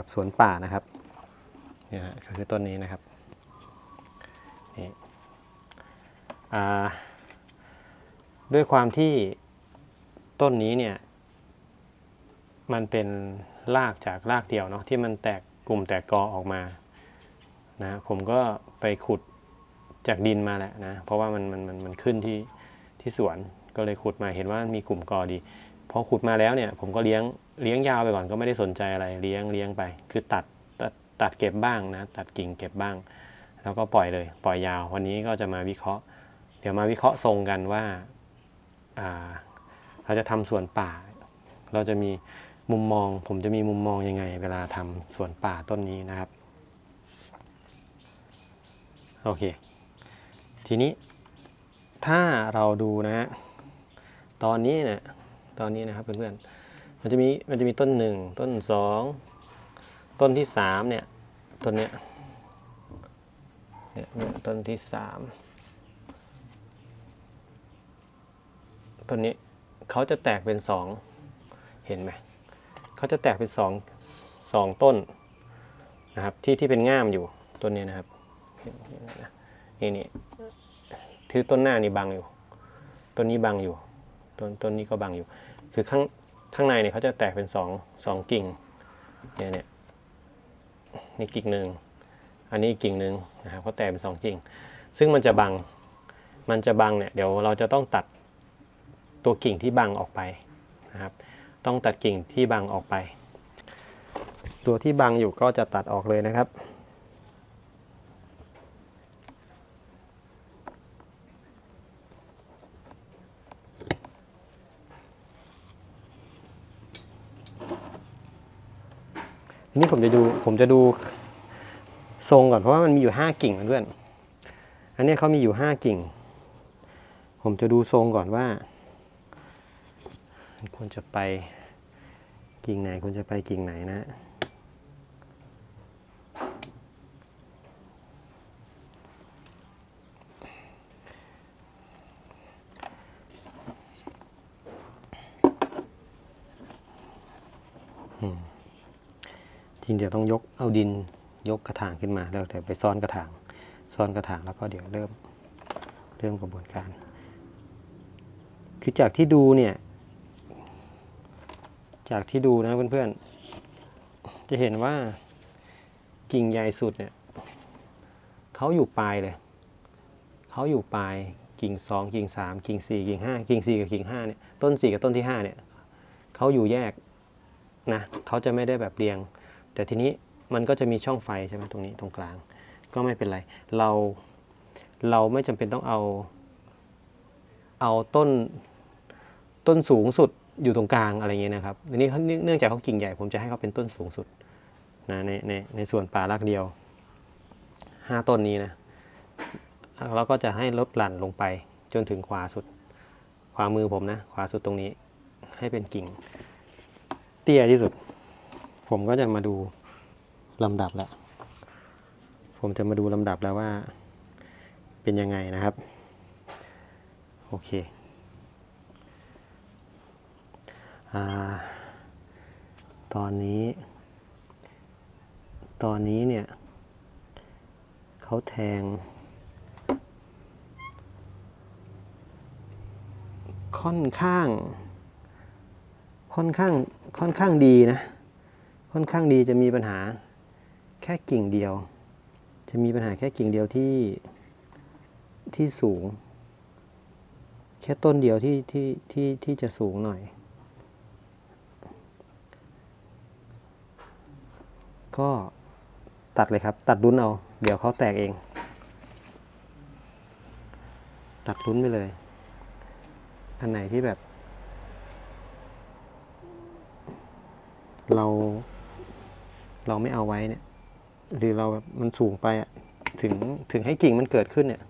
แบบสวนป่านะครับนี่ฮะก็คือต้นนี้นะครับนี่ด้วยความที่ต้นนี้เนี่ยมันเป็นรากจากรากเดียวเนาะที่มันแตกกลุ่มแตกกอออกมานะผมก็ไปขุดจากดินมาแหละนะเพราะว่ามันมันมันมันขึ้นที่ที่สวนก็เลยขุดมาเห็นว่ามีกลุ่มกอดี พอขุดมาแล้วเนี่ย ผมก็เลี้ยงเลี้ยงยาวไปก่อนก็ไม่ได้สนใจอะไรเลี้ยงเลี้ยงไป คือตัดตัดตัดเก็บบ้างนะ ตัดกิ่งเก็บบ้าง แล้วก็ปล่อยเลยปล่อยยาว วันนี้ก็จะมาวิเคราะห์ เดี๋ยวมาวิเคราะห์ทรงกันว่าเราจะทำสวนป่า เราจะมีมุมมอง ผมจะมีมุมมองยังไง เวลาทำสวนป่าต้นนี้นะครับโอเค ทีนี้ถ้าเราดูนะฮะตอนนี้เนี่ย ตอนนี้นะครับเพื่อนๆมันจะมีมันจะมีต้นหนึ่งต้นสองต้นที่สามเนี่ยต้นเนี้ยเนี่ยต้นที่สามต้นนี้เขาจะแตกเป็นสองเห็นไหมเขาจะแตกเป็นสองสองต้นนะครับที่ที่เป็นง่ามอยู่ต้นนี้นะครับนี่นี่คือต้นหน้านี่บังอยู่ ต้นนี้บังอยู่ ต้นต้นนี้ก็บังอยู่ คือข้างข้างในเนี่ยเขาจะแตกเป็นสองสองกิ่งเนี่ยเนี่ยนี่กิ่งหนึ่งอันนี้กิ่งหนึ่งนะครับเขาแตกเป็นสองกิ่ง ซึ่งมันจะบังมันจะบังเนี่ยเดี๋ยวเราจะต้องตัดตัวกิ่งที่บังออกไปนะครับ ต้องตัดกิ่งที่บังออกไป ตัวที่บังอยู่ก็จะตัดออกเลยนะครับ นี้ผมจะดูผมจะดูทรงก่อนเพราะว่ามันมีอยู่ห้ากิ่งเพื่อนอันนี้เขามีอยู่ห้ากิ่ง ผมจะดูทรงก่อนว่าควรจะไปกิ่งไหนควรจะไปกิ่งไหนนะ จริงเดี๋ยวต้องยกเอาดินยกกระถางขึ้นมาแล้วเดี๋ยวไปซ้อนกระถางซ้อนกระถางแล้วก็เดี๋ยวเริ่มเริ่มกระบวนการ คือจากที่ดูเนี่ยจากที่ดูนะเพื่อนๆ จะเห็นว่ากิ่งใหญ่สุดเนี่ยเขาอยู่ปลายเลยเขาอยู่ปลายกิ่งสองกิ่งสามกิ่งสี่กิ่งห้ากิ่งสี่กับกิ่งห้าเนี่ยต้นสี่กับต้นที่ห้าเนี่ยเขาอยู่แยกนะเขาจะไม่ได้แบบเรียง แต่ทีนี้มันก็จะมีช่องไฟใช่ไหมตรงนี้ตรงกลาง ก็ไม่เป็นไร เราเราไม่จำเป็นต้องเอา เอาต้นต้นสูงสุดอยู่ตรงกลางอะไรเงี้ยนะครับทีนี้เขาเนื่องจากเขากิ่งใหญ่ผมจะให้เขาเป็นต้นสูงสุดนะในในในส่วนป่ารากเดียวห้าต้นนี้นะเราก็จะให้ลดหลั่นลงไปจนถึงขวาสุด ขวามือผมนะ ขวาสุดตรงนี้ ให้เป็นกิ่ง เตี้ยที่สุด ผมก็จะมาดูลำดับแล้วผมจะมาดูลำดับแล้วว่า เป็นยังไงนะครับ โอเคอาตอนนี้ ตอนนี้เนี่ยเขาแทง ค่อนข้าง ค่อนข้าง ค่อนข้างดีนะ ค่อนข้างดีจะมีปัญหาแค่กิ่งเดียว จะมีปัญหาแค่กิ่งเดียวที่ที่สูง แค่ต้นเดียวที่ที่ที่ที่จะสูงหน่อย ก็ตัดเลยครับ ตัดลุ้นเอา เดี๋ยวเขาแตกเอง ตัดลุ้นไปเลย อันไหนที่แบบ เรา เราไม่เอาไว้เนี่ย หรือเราแบบมันสูงไปอะถึงถึงให้กิ่งมันเกิดขึ้นเนี่ย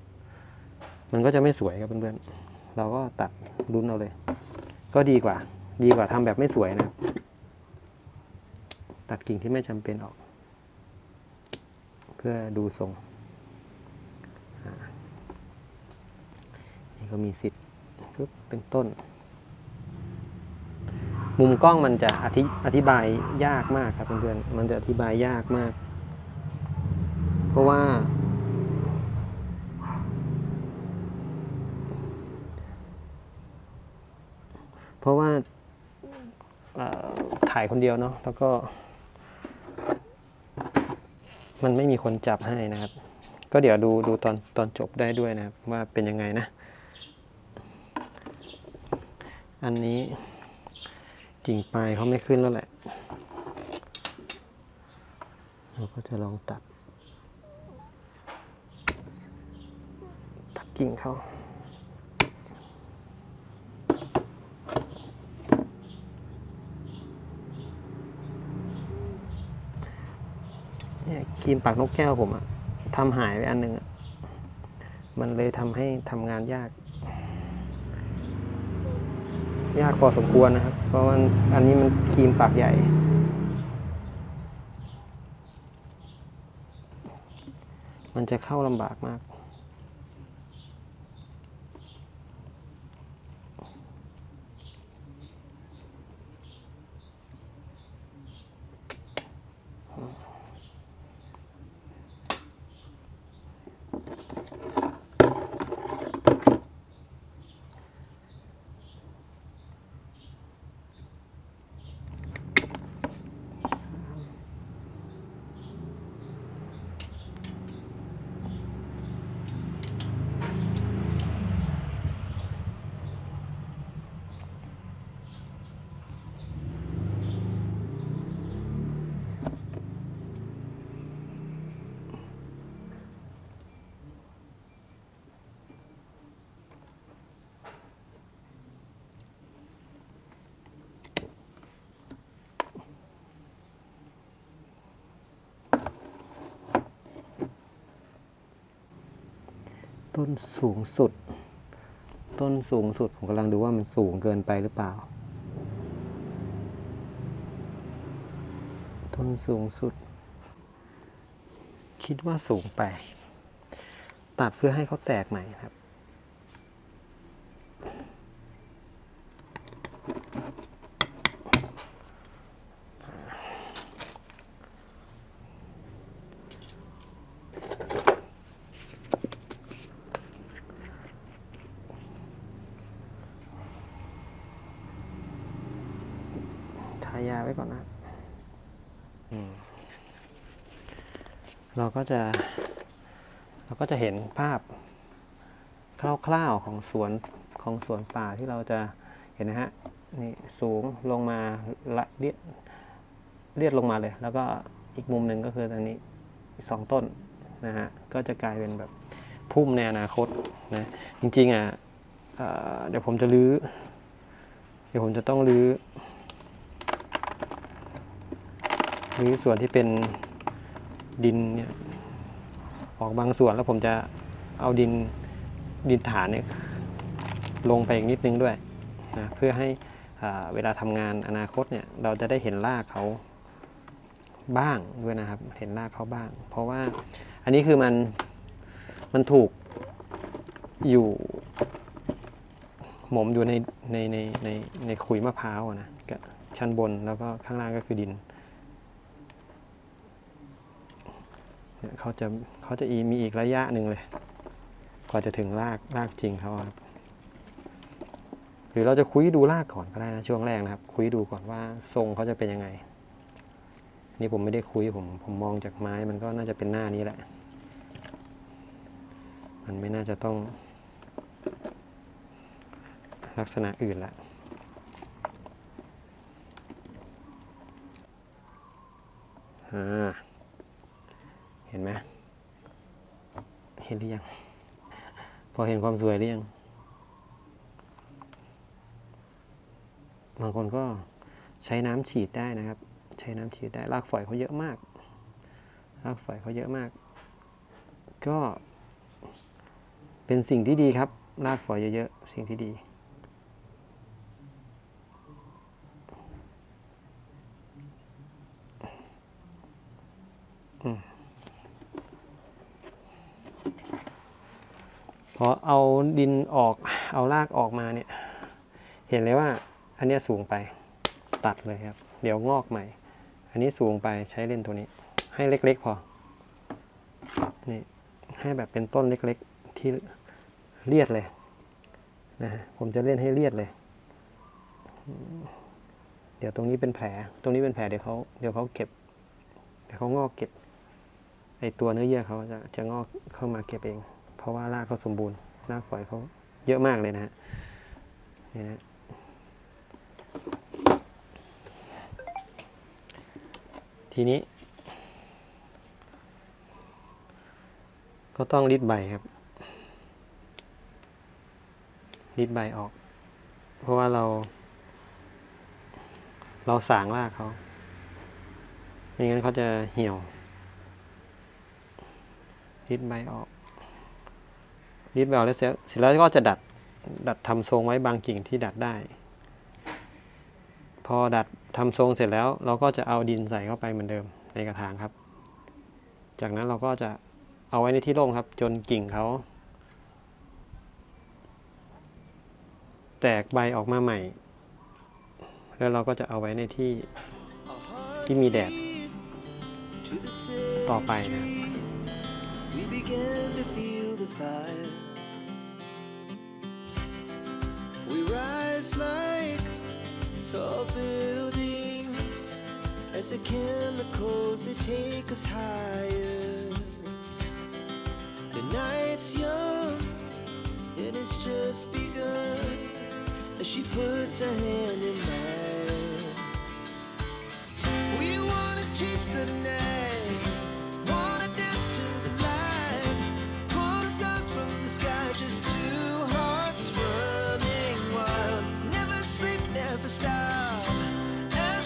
มันก็จะไม่สวยครับเพื่อนๆเราก็ตัดรุ้นเอาเลย ก็ดีกว่า ดีกว่าทำแบบไม่สวยนะ ตัดกิ่งที่ไม่จำเป็นออก เพื่อดูทรงนี่ก็มีสิทธิ์ปึ๊บเป็นต้น มุมกล้องมันจะอธิอธิบายยากมากครับเพื่อนๆมันจะอธิบายยากมาก เพราะว่า เพราะว่าถ่ายคนเดียวเนาะแล้วก็ มันไม่มีคนจับให้นะครับ ก็เดี๋ยวดูดูตอนตอนจบได้ด้วยนะครับ ว่าเป็นยังไงนะ อันนี้ กิ่งปลายเขาไม่ขึ้นแล้วแหละ เราก็จะลองตัด ตัดกิ่งเขาเนี่ยครีมปากนกแก้วผมอะทำหายไปอันหนึ่งอะมันเลยทำให้ทำงานยาก ยากพอสมควรนะครับ เพราะว่าอันนี้มันครีมปากใหญ่ มันจะเข้าลำบากมาก ต้นสูงสุด ต้นสูงสุด ผมกำลังดูว่ามันสูงเกินไปหรือเปล่า ต้นสูงสุด คิดว่าสูงไป ตัดเพื่อให้เขาแตกใหม่ครับ ทายาไว้ก่อนนะครับอืมเราก็ จะเราก็จะเห็นภาพคร่าวๆของสวนของสวนป่าที่เราจะเห็นนะฮะนี่สูงลงมาละเลียดเลียดลงมาเลย แล้วก็อีกมุมหนึ่งก็คือตรงนี้สองต้นนะฮะก็จะกลายเป็นแบบพุ่มในอนาคตนะจริงๆอะเอ่อเดี๋ยวผมจะรื้อเดี๋ยวผมจะต้องรื้อรือส่วนที่เป็นดินเนี่ย ออกบางส่วนแล้วผมจะเอาดินดินฐานเนี่ยลงไปอีกนิดนึงด้วยนะเพื่อให้อ่าเวลาทำงานอนาคตเนี่ยเราจะได้เห็นรากเขาบ้างด้วยนะครับ เห็นรากเขาบ้าง เพราะว่าอันนี้คือมันมันถูกอยู่หมมอยู่ในในในในในขุยมะพร้าวนะชั้นบนแล้วก็ข้างล่างก็คือดิน เขาจะเขาจะอีมีอีกระยะหนึ่งเลย กว่าจะถึงรากรากจริงเขาครับหรือเราจะคุยดูรากก่อนก็ได้นะช่วงแรกนะครับ คุยดูก่อนว่าทรงเขาจะเป็นยังไงนี่ผมไม่ได้คุยผมผมมองจากไม้มันก็น่าจะเป็นหน้านี้แหละ มันไม่น่าจะต้อง ลักษณะอื่นละอ่า เห็นไหมเห็นหรือยัง พอเห็นความสวยหรือยัง บางคนก็ใช้น้ำฉีดได้นะครับ ใช้น้ำฉีดได้รากฝอยเขาเยอะมากรากฝอยเขาเยอะมาก ก็เป็นสิ่งที่ดีครับรากฝอยเยอะๆสิ่งที่ดี พอเอาดินออก เห็นเลยว่าอันนี้สูงไปตัดเลยครับ เดี๋ยวงอกใหม่ อันนี้สูงไปใช้เล่นตัวนี้ ให้เล็กๆพอ นี่ให้แบบเป็นต้นเล็กๆที่เลียดเลยนะฮะผมจะเล่นให้เลียดเลย เดี๋ยวตรงนี้เป็นแผล ตรงนี้เป็นแผลเดี๋ยวเขาเดี๋ยวเขาเก็บ เดี๋ยวเขางอกเก็บ ไอตัวเนื้อเยื่อเขาจะจะงอกเข้ามาเก็บเอง เพราะว่ารากเขาสมบูรณ์รากฝอยเขาเยอะมากเลยนะฮะนี่นะ ทีนี้ ก็ต้องรีดใบครับรีดใบออก เพราะว่าเรา เราสางรากเขาไม่งั้นเขาจะเหี่ยวรีดใบออกรีดใบออกแล้วเสร็จเสร็จแล้วก็จะดัดดัดทำทรงไว้บางกิ่งที่ดัดได้ พอดัด ทำทรงเสร็จแล้วเราก็จะเอาดินใส่เข้าไปเหมือนเดิมในกระถางครับ จากนั้นเราก็จะเอาไว้ในที่ร่มครับ จนกิ่งเขาแตกใบออกมาใหม่ แล้วเราก็จะเอาไว้ในที่ที่มีแดด ต่อไปนะ We rise like tall buildings as the chemicals they take us higher. The night's young and it's just begun as she puts her hand in mine. We wanna chase the night, wanna dance to the light, pull the from the sky, just two hearts running wild. Never sleep, never stop.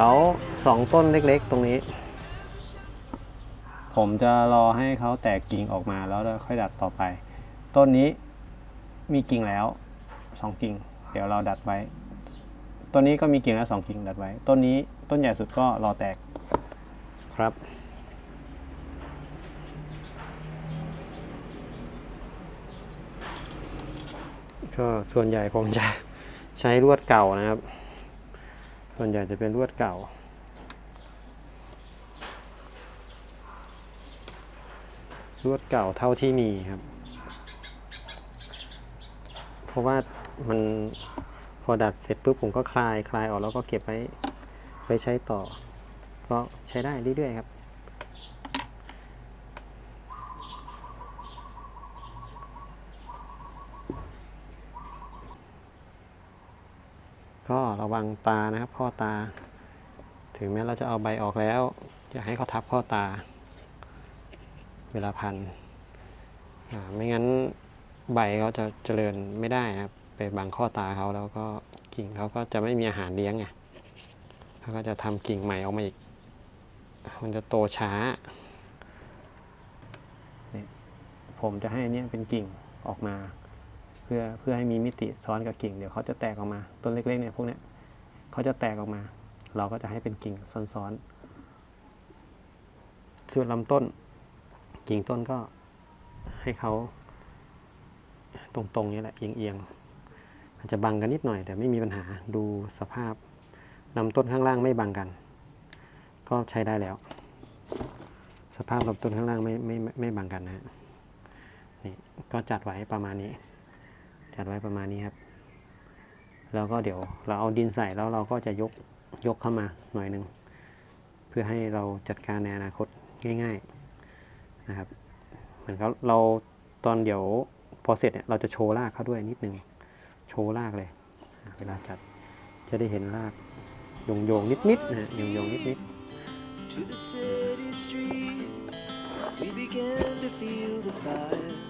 Never แล้วสองต้นเล็กๆ ตรงนี้ ผมจะรอให้เขาแตกกิ่งออกมาแล้วเราค่อยดัดต่อไป ต้นนี้มีกิ่งแล้วสองกิ่ง เดี๋ยวเราดัดไว้ต้นนี้ก็มีกิ่งแล้วสองกิ่งดัดไว้ ต้นนี้ต้นใหญ่สุดก็รอแตกครับก็ส่วนใหญ่ผมจะใช้ลวดเก่านะครับ ส่วนใหญ่จะเป็นลวดเก่า ลวดเก่าเท่าที่มีครับ เพราะว่ามันพอดัดเสร็จปุ๊บผมก็คลายคลายออกแล้วก็เก็บไว้ไว้ใช้ต่อ ก็ใช้ได้เรื่อยๆครับ วังตานะครับพ่อตา ถึงแม้เราจะเอาใบออกแล้ว อย่าให้เขาทับพ่อตา เวลาพันไม่งั้นใบเขาจะเจริญไม่ได้นะครับไปบังข้อตาเขาแล้วก็กิ่งเขาก็จะไม่มีอาหารเลี้ยงไงเขาก็จะทำกิ่งใหม่ออกมาอีก มันจะโตช้า ผมจะให้อันเนี้ยเป็นกิ่งออกมา เพื่อเพื่อให้มีมิติซ้อนกับกิ่ง เดี๋ยวเขาจะแตกออกมา ต้นเล็กๆเนี่ยพวกเนี้ย เขาจะแตกออกมา เราก็จะให้เป็นกิ่งซ้อนๆส่วนลำต้น กิ่งต้นก็ให้เขาตรงๆนี้แหละเอียงๆอาจจะบังกันนิดหน่อย แต่ไม่มีปัญหาดูสภาพลำต้นข้างล่างไม่บังกัน ก็ใช้ได้แล้ว สภาพลำต้นข้างล่างไม่ไม่ไม่ไม่บังกันนะนี่ก็จัดไว้ประมาณนี้ จัดไว้ประมาณนี้ครับ แล้วก็เดี๋ยวเราเอาดินใส่แล้วเราก็จะยกยกเข้ามาหน่อยหนึ่งเพื่อให้เราจัดการในอนาคตง่าย ๆนะครับเหมือนเขาเราตอนเดี๋ยวพอเสร็จเนี่ยเราจะโชว์รากเขาด้วยนิดนึงโชว์รากเลย เวลาจัดจะได้เห็นรากโยงโยงๆนิดๆนะฮะโยงโยงๆนิด To the city streets, we began to feel the fire.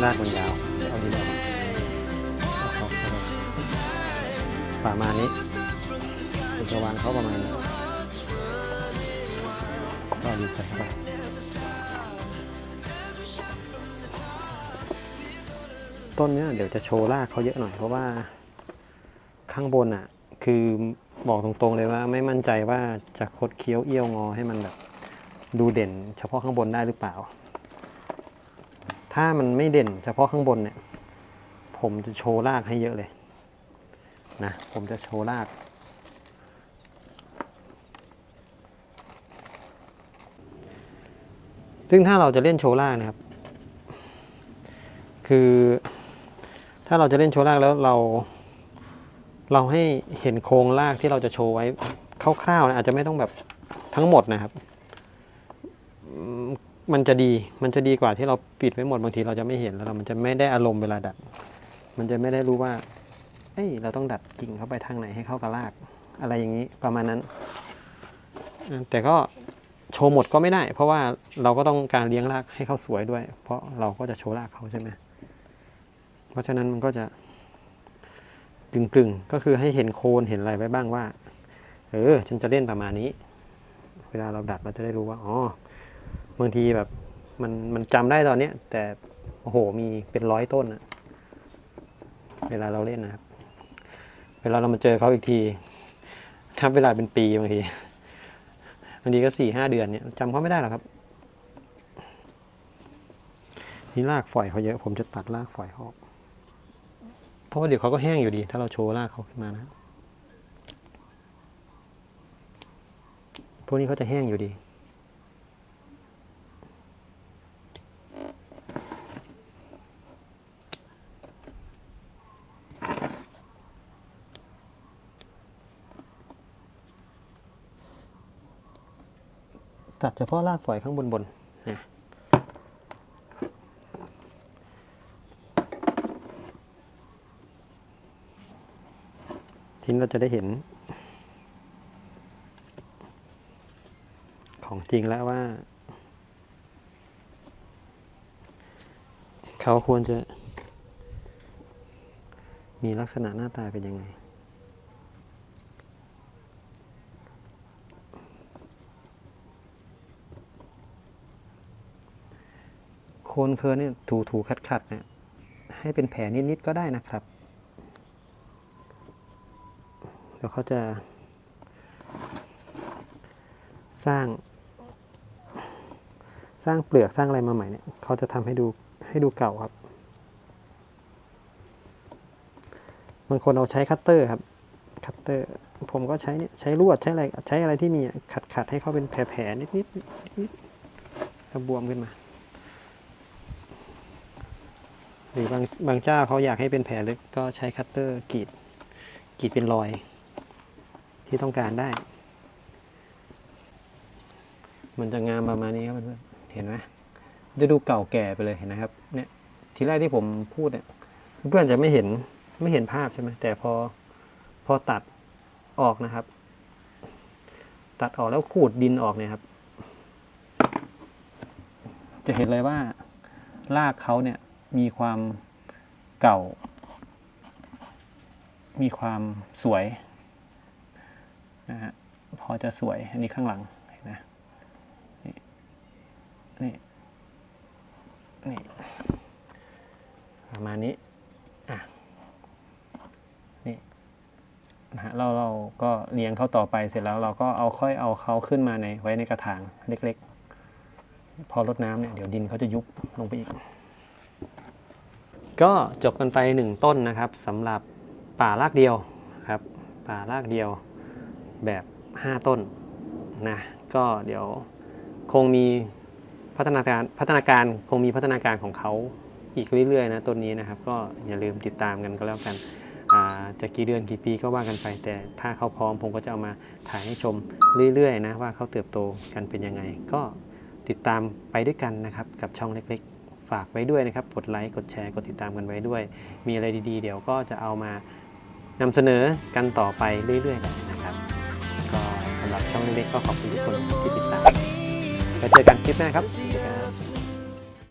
We ๆรากมันยาวเอาดีๆ night, wanna dance to the light. ประมาณนี้ผมจะวางเขาประมาณนี้ก็ดีใส่เข้าไปต้นเนี้ยเดี๋ยวจะโชว์รากเขาเยอะหน่อยเพราะว่าข้างบนอะ คือบอกตรงๆเลยว่าไม่มั่นใจว่าจะคดเคี้ยวเอี้ยวงอให้มันแบบดูเด่น เฉพาะข้างบนได้หรือเปล่า ถ้ามันไม่เด่นเฉพาะข้างบนเนี่ย ผมจะโชว์รากให้เยอะเลย นะ ผมจะโชว์ราก ซึ่งถ้าเราจะเล่นโชว์รากนะครับ คือ ถ้าเราจะเล่นโชว์รากแล้วเรา เราให้เห็นโครงรากที่เราจะโชว์ไว้คร่าวๆนะอาจจะไม่ต้องแบบทั้งหมดนะครับ มันจะดี มันจะดีกว่าที่เราปิดไว้หมดบางทีเราจะไม่เห็นแล้วเรามันจะไม่ได้อารมณ์เวลาดัด มันจะไม่ได้รู้ว่า เอ้ย เราต้องดัดกิ่งเข้าไปทางไหนให้เข้ากับราก อะไรอย่างนี้ประมาณนั้น แต่ก็โชว์หมดก็ไม่ได้ เพราะว่าเราก็ต้องการเลี้ยงรากให้เขาสวยด้วย เพราะเราก็จะโชว์รากเขาใช่ไหมเพราะฉะนั้นมันก็จะกึ่งกึ่งๆก็คือให้เห็นโคนเห็นอะไรไว้บ้างว่า เออ ฉันจะเล่นประมาณนี้ เวลาเราดัดเราจะได้รู้ว่า อ๋อ บางทีแบบมันมันจำได้ตอนเนี้ย แต่โอ้โหมีเป็นร้อยต้นอะเวลาเราเล่นนะครับ เวลาเรามาเจอเขาอีกทีทับเวลาเป็นปีบางทีบางทีก็สี่ห้าเดือนเนี่ยจำเขาไม่ได้หรอกครับนี่รากฝอยเขาเยอะ ผมจะตัดรากฝอยเขาออกเพราะว่าเดี๋ยวเขาก็แห้งอยู่ดี ถ้าเราโชว์รากเขาขึ้นมานะพวกนี้เขาจะแห้งอยู่ดี ตัดเฉพาะรากฝอยข้างบนบนนะทีนี้เราจะได้เห็น ของจริงแล้วว่า เขาควรจะมีลักษณะหน้าตาเป็นยังไง โคนเคิร์นเนี่ยถูถูขัดขัดๆเนี่ยให้เป็นแผลนิดๆก็ได้นะครับแล้วเขาจะสร้าง สร้างเปลือกสร้างอะไรมาใหม่เนี่ยเขาจะทำให้ดูให้ดูเก่าครับบางคนเอาใช้คัตเตอร์ครับคัตเตอร์ผมก็ใช้เนี่ยใช้ลวดใช้อะไรใช้อะไรที่มีขัดขัดให้เขาเป็นแผลๆนิดๆนิดๆบวมขึ้นมา หรือบางบางเจ้าเขาอยากให้เป็นแผลลึกก็ใช้คัตเตอร์กรีดกรีดเป็นรอย ที่ต้องการได้ มันจะงามประมาณนี้ครับเพื่อนๆเห็นไหมจะดูเก่าแก่ไปเลยเห็นไหมครับ เนี่ย ทีแรกที่ผมพูดเนี่ย เพื่อนจะไม่เห็นไม่เห็นภาพใช่ไหมแต่พอพอตัดออกนะครับ ตัดออกแล้วขูดดินออกเนี่ยครับ จะเห็นเลยว่า รากเขาเนี่ย มีความเก่า มีความสวยนะฮะพอจะสวยอันนี้ข้างหลังนนะนี่นี่นี่ประมาณนี้อะนี่นะฮะเราเราก็เลี้ยงเขาต่อไปเสร็จแล้วเราก็เอาค่อยเอาเขาขึ้นมาในไว้ในกระถางเล็กๆ พอรดน้ำเนี่ยเดี๋ยวดินเขาจะยุบลงไปอีก ก็จบกันไปหนึ่งต้นนะครับสำหรับป่ารากเดียวครับป่ารากเดียวแบบ 5 ต้นนะก็เดี๋ยวคงมีพัฒนาการพัฒนาการคงมีพัฒนาการของเขาอีกเรื่อยๆนะต้นนี้นะครับ ก็อย่าลืมติดตามกันก็แล้วกันอ่าจะกี่เดือนกี่ปีก็ว่ากันไป แต่ถ้าเขาพร้อมผมก็จะเอามาถ่ายให้ชมเรื่อยๆนะว่าเขาเติบโตกันเป็นยังไง ก็ติดตามไปด้วยกันนะครับกับช่องเล็กๆ ฝากไว้ด้วยนะครับ กดไลค์ กดแชร์ กดติดตามกันไว้ด้วย มีอะไรดีๆ เดี๋ยวก็จะเอามานำเสนอกันต่อไปเรื่อยๆนะครับ ก็สำหรับช่องเล็กๆก็ขอบคุณทุกคนที่ติดตามไว้เจอกันคลิปหน้าครับสวัสดีครับ